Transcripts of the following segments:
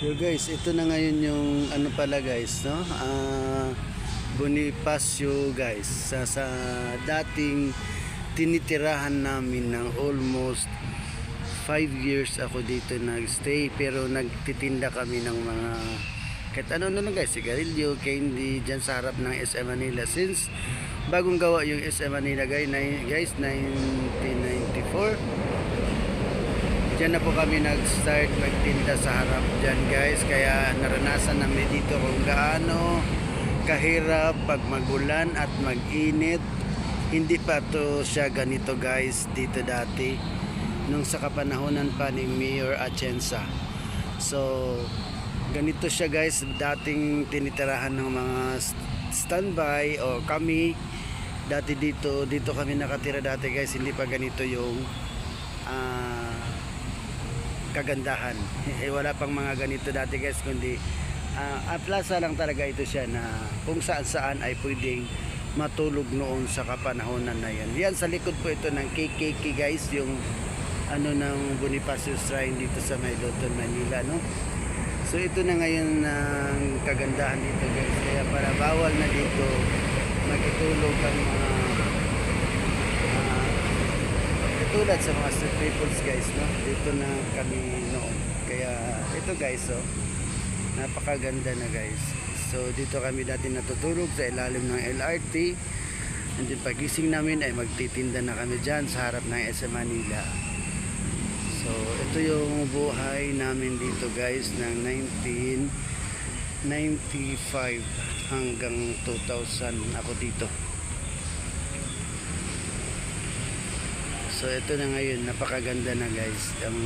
So guys, ito na ngayon yung ano pala guys, no? Ah, Bonifacio guys. Sa, sa dating tinitirahan namin ng almost 5 years ako dito nagstay pero nagtitinda kami ng mga kahit ano na lang guys, sigarilyo, candy, dyan sa harap ng SM Manila. Since bagong gawa yung SM Manila guys 1994, Diyan na po kami nag-start magtinda sa harap dyan guys. Kaya naranasan namin dito kung gaano kahirap pag magulan at mag-init. Hindi pa to siya ganito guys dito dati. Nung sa kapanahonan pa ni Mayor Atienza. So, ganito siya guys. Dating tinitirahan ng mga st- standby o kami. Dati dito, dito kami nakatira dati guys. Hindi pa ganito yung ah kagandahan. Eh, wala pang mga ganito dati guys, kundi ah, ah, plaza lang talaga ito siya na kung saan saan ay pwedeng matulog noon sa kapanahonan na yan. Yan sa likod po ito ng KKK guys, yung ano ng Bonifacio Shrine dito sa May Manila, no? So ito na ngayon ang kagandahan dito guys. Kaya para bawal na dito magitulog ang mga ah, tulad sa mga street peoples guys no? Dito na kami noon. Kaya ito guys oh. Napakaganda na guys. So dito kami dati natutulog sa ilalim ng LRT and then pagising namin ay magtitinda na kami dyan sa harap ng SM Manila. So ito yung buhay namin dito guys ng 1995 hanggang 2000 ako dito So ito na ngayon, napakaganda na guys. Ang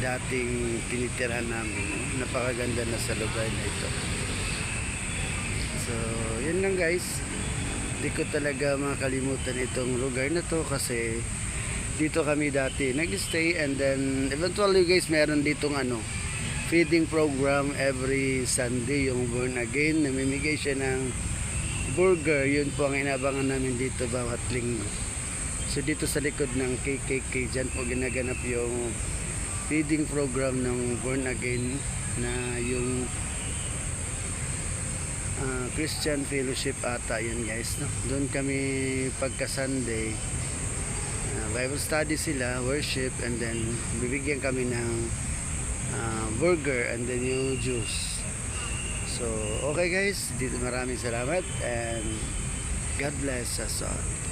dating tinitirahan namin, napakaganda na sa lugar na ito. So, yun lang guys. Hindi ko talaga makalimutan itong lugar na to kasi dito kami dati nag-stay and then eventually guys meron ditong ano feeding program every Sunday yung born again namimigay siya ng burger yun po ang inabangan namin dito bawat linggo So dito sa likod ng KKK dyan po ginaganap yung feeding program ng Born Again na yung ah, Christian Fellowship ata yun guys. No? Doon kami pagka Sunday ah, Bible study sila, worship and then bibigyan kami ng ah, burger and then yung juice. So okay guys, dito maraming salamat and God bless us all.